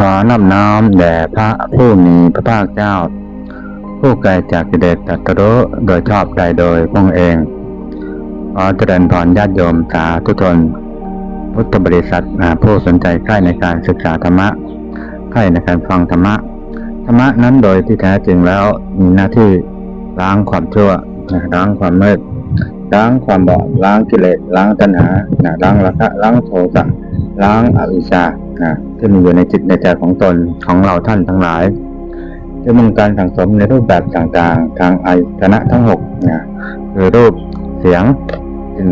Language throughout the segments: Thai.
ขอนอบน้อมแด่พระผู้มีพระภาคเจ้า ผู้ไกลจากกิเลสตรัสรู้โดยชอบใจโดยพระองค์เอง ขอเจริญพรญาติโยมสาธุชน พุทธบริษัทผู้สนใจใกล้ในการศึกษาธรรมะใกล้ในการฟังธรรมะ ธรรมะนั้นโดยที่แท้จริงแล้วมีหน้าที่ล้างความชั่วล้างความมืดล้างความบอดล้างกิเลสล้างตัณหาล้างราคะล้างโทสะล้างอวิชชา ที่มีอยู่ในจิตในใจของตนของเราท่านทั้งหลายจะมีการสั่งสมในรูปแบบต่างๆ ทางอายตนะทั้งหกนะคือรูปเสียงกลิ่น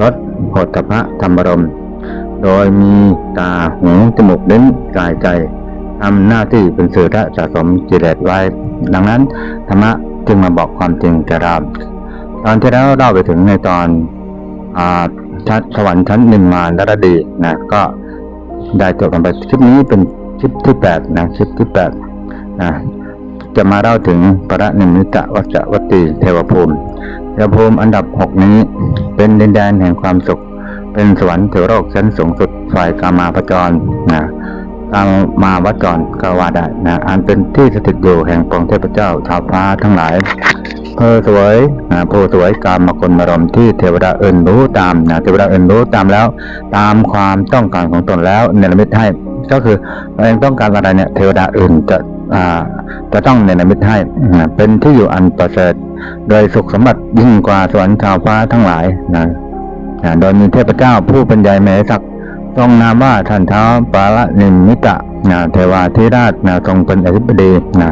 รสโผฏฐะธรรมรม โดยมีตาหูจมูกลิ้นกายใจทำหน้าที่เป็นสื่อและสะสมกิเลสไว้ ดังนั้นธรรมะจึงมาบอกความจริงแก่เราตอนที่แล้วเล่าไปถึงในตอนอชั้นสวรรค์ชั้นนิมมานและระดีนะก็ ได้จบกันไปคลิปนี้เป็นคลิปที่แปดนะคลิปที่แปดนะจะมาเล่าถึงประนิมิตวัจวัตติเทวภูมิเทวภูมิอันดับหกนี้ เป็นดินแดนแห่งความสุข เป็นสวรรค์เทวโลกชั้นสูงสุดฝ่ายกามาพจรนะกามาวจรก็ว่าได้นะอันเป็นที่สถิตอยู่แห่งปวงเทพเจ้าท้าวฟ้าทั้งหลาย เพอสวยนะโพสวยกามมกลมารมที่เทวดาเอินรู้ตามนะเทวดาเอินรู้ตามแล้ว ตามความต้องการของตนแล้วเนรมิตให้ก็คือเราเองต้องการอะไรเนี่ยเทวดาอื่นจะจะต้องเนรมิตให้นะเป็นที่อยู่อันประเสริฐโดยสุขสมบัติยิ่งกว่าสวรรค์ชาวฟ้าทั้งหลายนะนะโดยมีเทพเจ้าผู้เป็นใหญ่แมศักดิ์ทรงนามว่าท่านเท้าปาละนิมมิตะนะเทวาธิราชนะทรงเป็นอธิบดีนะ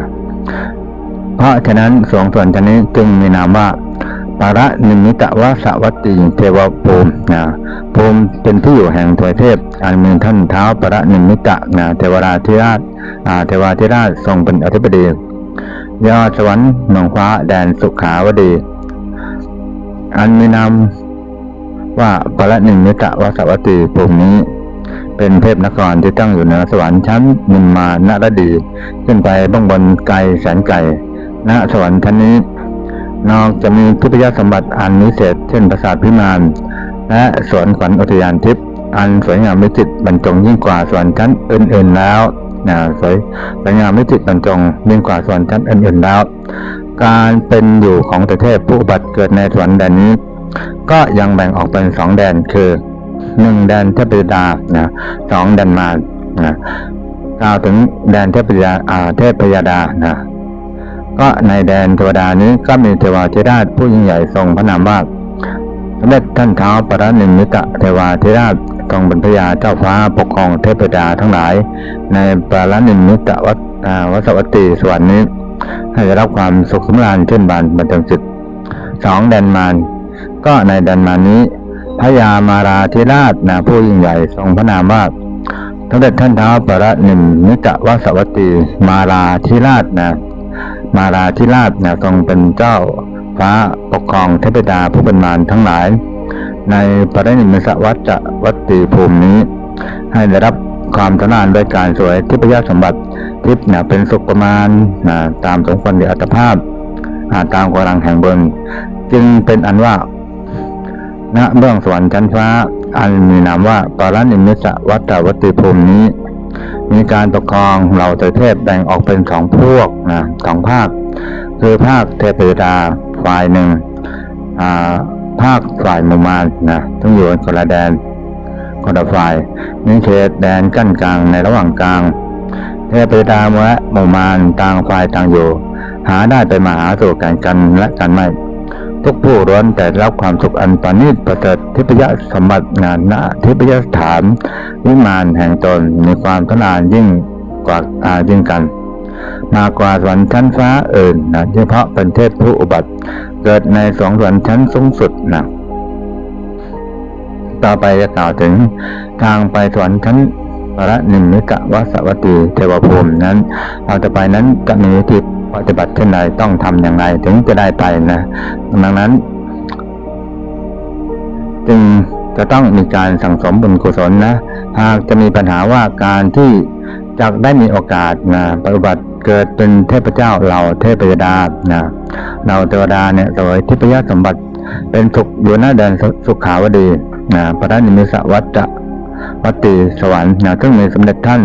เพราะฉะนั้นสองส่วนชนี้จึงมีนามว่าปาระนิมิตะวะสวัตติเทวภูมินะภูมิเป็นที่อยู่แห่งถวยเทพอันมีท่านเท้าปาระนิมิตะนะเทวราธิราชอ่าเทวาธิราชทรงเป็นอธิบดียอดสวรรค์หนองฟ้าแดนสุขาวดี อันมีนามว่าปาระนิมิตะวะสวัตติภูมินี้ เป็นเทพนครที่ตั้งอยู่เหนือสวรรค์ชั้นนิมมานรดี ขึ้นไปบ้างบนไกลแสนไกล ณสวรรค์ชั้นนี้ นอกจะมีทิพยสมบัติอันนิเศษเช่นปราสาทพิมานและสวนขวัญอุทยานทิพย์อันสวยงามวิจิตรบรรจงยิ่งกว่าสวรรค์ชั้นอื่นๆแล้วนะสวยสวยงามวิจิตรบรรจงยิ่งกว่าสวรรค์ชั้นอื่นๆแล้ว การเป็นอยู่ของตเทพผู้บัติเกิดในสวรรค์แดนนี้ ก็ยังแบ่งออกเป็นสองแดนคือหนึ่งแดนเทพยดานะสองแดนมารนะกล่าวถึงแดนเทพยาเทพยดานะ ก็ในแดนเทวดานี้ก็มีเทวาธิราชผู้ยิ่งใหญ่ทรงพระนามว่าสมเด็จท่านเท้าปรนิมิตะเทวาธิราชทรงเป็นพระยาเจ้าฟ้าปกครองเทพดาทั้งหลาย ในปรนิมิตะวัดวัสวัตติสวรรค์นี้ ให้ได้รับความสุขสำราญเช่นบานบรรจงจิตสองแดนมารก็ในแดนมารนี้พระยามาราธิราชนะผู้ยิ่งใหญ่ทรงพระนามว่าสมเด็จท่านเท้าปรนิมมิตะวัสวัตติมาราธิราชนะ มาราธิราชนะทรงเป็นเจ้าฟ้าปกครองเทพดาผู้เป็นมารทั้งหลาย ในปรินิมิสวัจวัตติภูมินี้ ให้ได้รับความทนานด้วยการสวยทิพยสมบัติทิพย์นะเป็นสุขประมาณนะตามสมควรแก่อัตภาพาตามกำลังแห่งบนจึงเป็นอันว่าณเบื้องสวรรค์ชั้นฟ้า อันมีนามว่าปารานิมิสวัตวัตติภูมินี้ มีการปกครองเหล่าเทเทพแบ่งออกเป็นสองพวกนะสองภาค คือภาคเทพยดาฝ่ายหนึ่งภาคฝ่ายมุมานนะต้องอยู่คนละแดนคนละฝ่ายมีเขตแดนกั้นกลางในระหว่างกลาง เทพยดาและมุมานต่างฝ่ายต่างอยู่ หาได้ไปมาหาสู่กันกันและกันไม่ ทุกผู้ร้วนแต่รับความสุขอันปานิชประเสริฐทิพยสมบัติงานณทิพยสถาน วิมานแห่งตนมีความทนานยิ่งกว่าอายิ่งกัน มากกว่าสวรรค์ชั้นฟ้าอื่นนะเฉพาะเป็นเทพผู้อุบัติ เกิดในสองสวรรค์ชั้นสูงสุดนะต่อไปจะกล่าวถึงทางไปสวรรค์ชั้นปรนิมมิกะวสวัตติเทวภูมินั้นเราจะไปนั้นจะมีวิธี ปฏิบัติเช่นไรต้องทำอย่างไรถึงจะได้ไปนะดังนั้น จึงจะต้องมีการสั่งสมบุญกุศลนะหากจะมีปัญหาว่าการที่จะได้มีโอกาสนะปฏิบัติเกิดเป็นเทพเจ้าเราเทพยดานะเราเทวดาเนี่ยสวยทิพยสมบัติเป็นสุขอยู่หน้าแดนสุขาวดีนะพระนิมิสวัตจะวัตติสวรรค์นะซึ่งมีสมเด็จท่าน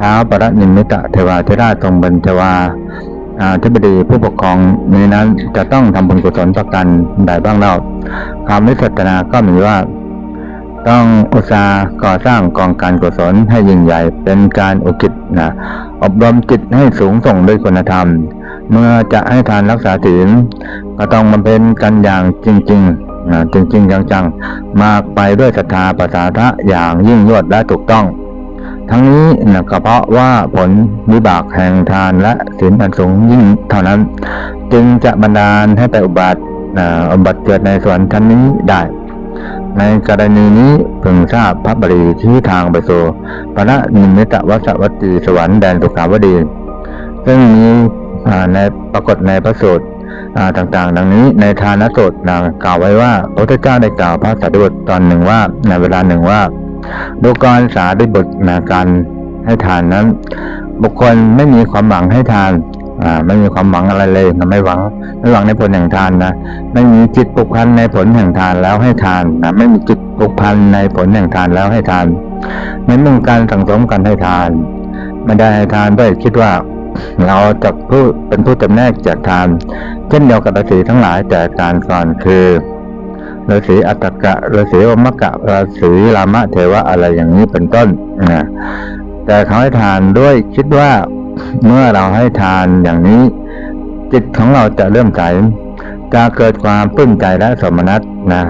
ท้าวปรนิมมิตะเทวาธิราชทรงบัญชวา อ่าธิบดีผู้ปกครองนี้นั้นจะต้องทำบุญกุศลประกันใดบ้างเล่าคำวิสัชนาก็มีว่า ต้องอุตสาห์ก่อสร้างกองการกุศลให้ยิ่งใหญ่ เป็นการอุกิจนะอบรมจิตให้สูงส่งด้วยคุณธรรม เมื่อจะให้ทานรักษาศีลก็ต้องบำเพ็ญกันอย่างจริงๆนะจริงๆจังๆ มากไปด้วยศรัทธาประสาทะอย่างยิ่งยวดและถูกต้อง ทั้งนี้นะก็เพราะว่าผลวิบากแห่งทานและศีลอันสูงยิ่งเท่านั้น จึงจะบันดาลให้ไปอุบัติอุบัติเกิดในสวรรค์ชั้นนี้ได้ ในกรณีนี้พึงทราบพระบรีที่ทางไปสู่พระนิมิตวัสวัตตีสวรรค์แดนสุขาวดี ซึ่งมีในปรากฏในพระสูตรอ่าต่างๆ ดังนี้ในทานสูตรนะกล่าวไว้ว่าพระพุทธเจ้าได้กล่าวพระสารีบุตรตอนหนึ่งว่าในเวลาหนึ่งว่า ดูกรสารีบุตรนะการให้ทานนั้น บุคคลไม่มีความหวังให้ทานไม่มีความหวังอะไรเลยนะไม่หวังไม่หวังในผลแห่งทานนะไม่มีจิตผูกพันในผลแห่งทานแล้วให้ทานนะไม่มีจิตผูกพันในผลแห่งทานแล้วให้ทานไม่มุ่งการสังสมกันให้ทาน ไม่ได้ให้ทานด้วยคิดว่าเราจะผู้เป็นผู้จำแนกจากทาน เช่นเดียวกับฤาษีทั้งหลายแต่การก่อนคือ ฤาษีอัตกะฤาษีวมกะฤาษีรามะเทวะอะไรอย่างนี้เป็นต้นนะแต่เขาให้ทานด้วยคิดว่าเมื่อเราให้ทานอย่างนี้ จิตของเราจะเริ่มใสจะเกิดความปลื้มใจและสมนัตนะ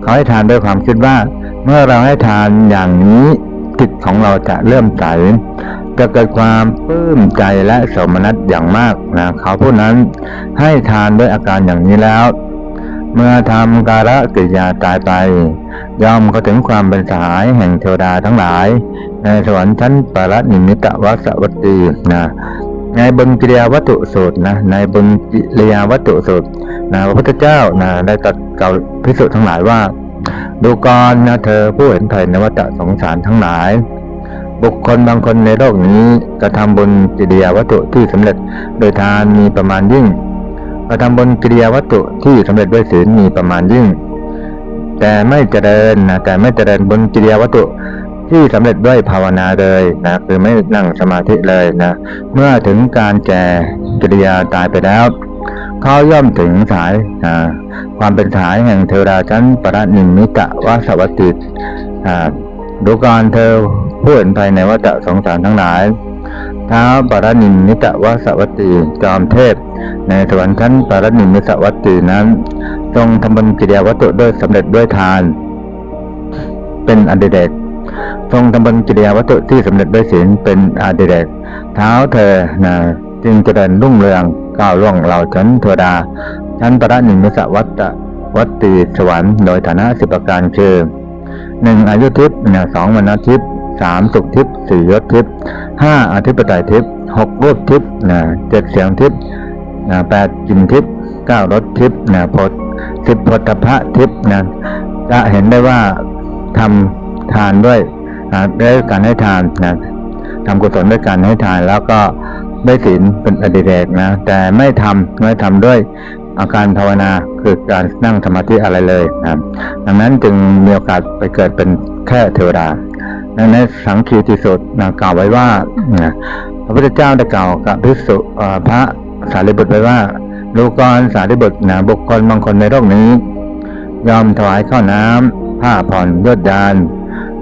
เขาให้ทานด้วยความคิดว่า เมื่อเราให้ทานอย่างนี้จิตของเราจะเริ่มใสจะเกิดความปลื้มใจและสมนัตอย่างมากนะเขาผู้นั้นให้ทานด้วยอาการอย่างนี้แล้ว เมื่อทำการะกิยาตายไป ย่อมเข้าถึงความเป็นสหายแห่งเทวดาทั้งหลาย ในสวรรค์ชั้นปรนิมิตวัสวัตตีนะในบุญกิริยาวัตถุสูตรนะในบุญกิริยาวัตถุสูตรนะพระพุทธเจ้านะได้ตรัสเก่าพิสุทั้งหลายว่า ดูกรนะเธอผู้เห็นภัยในวัฏสงสารทั้งหลาย บุคคลบางคนในโลกนี้กระทำบุญกิริยาวัตถุที่สำเร็จโดยทานมีประมาณยิ่ง กระทำบุญกิริยาวัตถุที่สำเร็จด้วยศีลมีประมาณยิ่ง แต่ไม่เจริญนะแต่ไม่เจริญบุญกิริยาวัตถุที่สำเร็จด้วยภาวนาเลยนะคือไม่นั่งสมาธิเลยนะเมื่อถึงการแก่กิริยาตายไปแล้วเขาย่อมถึงสายอ่าความเป็นสายแห่งเทวดาชั้นปรนิมมิตะวาสวัตติอ่าดูกรเธอผู้เห็นภายในวัฏสงสารทั้งหลาย ท้าวปารนิมมิตะวสวัตติจอมเทพ ในสวรรค์ชั้นปารนิมมิตวัตตินั้น ทรงทำบุญกิริยาวัตถุด้วยสำเร็จด้วยทาน เป็นอดิเรกทรงทำบุญกิริยาวัตถุที่สำเร็จด้วยศีลเป็นอดิเรกเท้าเธอนะจึงเจริญรุ่งเรืองก้าวล่วงเหล่าชั้นเทวดา ชั้นปรนิมมิตวัตตะวัตติสวรรค์โดยฐานะสิบประการคือหนึ่งอายุทิพย์นะสองวรรณทิพย์ สามสุขทิพย์สี่ยศทิพย์ห้าอธิปไตยทิพย์หกรูปทิพย์นะเจ็ดเสียงทิพย์นะแปดกลิ่นทิพย์เก้ารสทิพย์นะพดสิบพธพะทิพย์นะจะเห็นได้ว่าทำทานด้วยนะด้วยการให้ทานนะทำกุศลด้วยการให้ทานแล้วก็ได้ศีลเป็นอดิเรกนะแต่ไม่ทำไม่ทำด้วยอาการภาวนาคือการนั่งสมาธิอะไรเลยนะดังนั้นจึงมีโอกาสไปเกิดเป็นแค่เทวดา ในสังคีติสุดนะกล่าวไว้ว่าพระพุทธเจ้าได้กล่าวกับภิกษุพระสารีบุตรไว้ว่าลูกรสารีบุตรนะบุคคลบางคนในโลกนี้ ยอมถวายข้าวน้ำผ้าผ่อนยอดยาน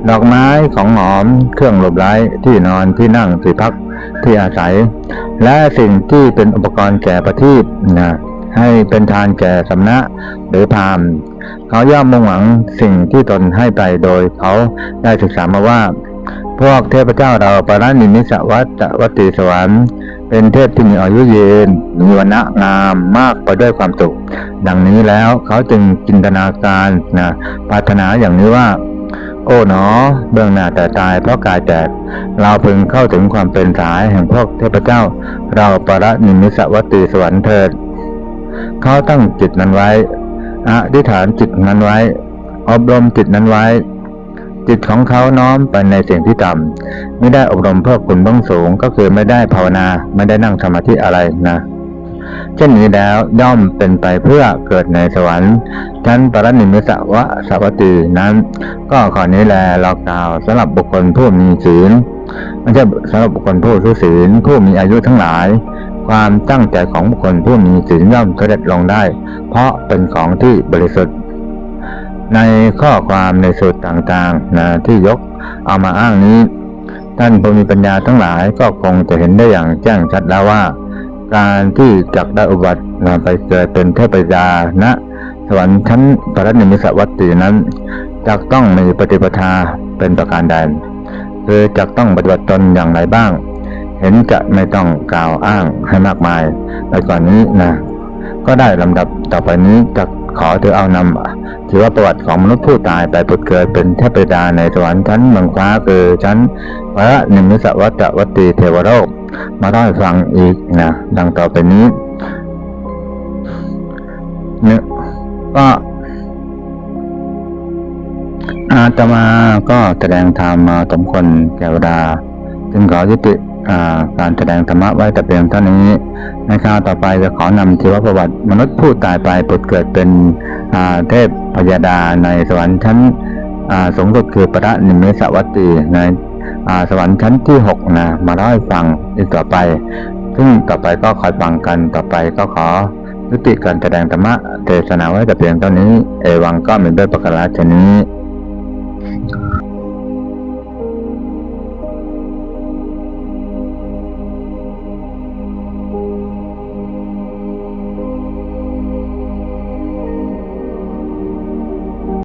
ดอกไม้ของหอม เครื่องหลบไร้ที่นอนที่นั่งที่พักที่อาศัย และสิ่งที่เป็นอุปกรณ์แก่ประทีปนะ ให้เป็นทานแก่สำนักหรือพามเขาย่อมมุ่งหวังสิ่งที่ตนให้ไปโดยเขาได้ศึกษามาว่า พวกเทพเจ้าเราปรานิมิสวัตวัติสวรรค์เป็นเทพที่มีอายุยืนมีวรรณะงามมากไปด้วยความสุข ดังนี้แล้วเขาจึงจินตนาการนะปรารถนาอย่างนี้ว่า โอ้หนอ เบื้องหน้าแต่ตายเพราะกายแตกเราพึงเข้าถึงความเป็นสายแห่งพวกเทพเจ้า เราปรนิมิสวัตติสวรรค์เถิด เขาตั้งจิตนั้นไว้อธิษฐานจิตนั้นไว้ อบรมจิตนั้นไว้ จิตของเขาน้อมไปในสิ่งที่ต่ำไม่ได้อบรมเพื่อคุณเบื้องสูงก็คือไม่ได้ภาวนาไม่ได้นั่งสมาธิอะไรนะเช่นนี้แล้วย่อมเป็นไปเพื่อเกิดในสวรรค์ชั้นปรนิมิสวะสวัตตีนั้น ก็ขอนี้แลเรากล่าวสำหรับบุคคลผู้มีศีลไม่ใช่สำหรับบุคคลผู้ทุศีลผู้มีอายุทั้งหลาย ความตั้งใจของบุคคลผู้มีศีลย่อมเสด็จลงได้ เพราะเป็นของที่บริสุทธิ์ ในข้อความในสูตรต่างๆนะที่ยกเอามาอ้างนี้ ท่านผู้มีปัญญาทั้งหลายก็คงจะเห็นได้อย่างแจ้งชัดแล้วว่า การที่จักได้อุบัติมาไปเกิดเป็นเทพยาณสวรรค์ชั้นปรนิมิสวัตตินั้นจักต้องมีปฏิปทาเป็นประการใดคือจักต้องปฏิบัติตนอย่างไรบ้าง เห็นจะไม่ต้องกล่าวอ้างให้มากมายไปก่อนนี้นะ ก็ได้ลำดับต่อไปนี้จะขอเธอเอานำถือว่าประวัติของมนุษย์ผู้ตายไปผุดเกิดเป็นเทพดาในสวรรค์ชั้นเมืองฟ้าคือชั้นวระนิมิสวัตวัตตีเทวโลกมาได้ฟังอีกนะดังต่อไปนี้เนี่ยก็อาตมาก็แสดงธรรมมาสมควรแก่เวลาจึงขอยุติ การแสดงธรรมะไว้แต่เพียงเท่านี้ในคราวต่อไปจะขอนำชีวประวัติมนุษย์ผู้ตายไปผุดเกิดเป็นเทพพยาดาในสวรรค์ชั้นสูงสุดคือพระนิมิสวัตตีในสวรรค์ชั้นที่หกนะมาเล่าให้ฟังอีกต่อไป ซึ่งต่อไปก็คอยฟังกันต่อไปก็ขอยุติการแสดงธรรมะเทศนาไว้แต่เพียงเท่านี้ เอวังก็มีด้วยประการฉนี้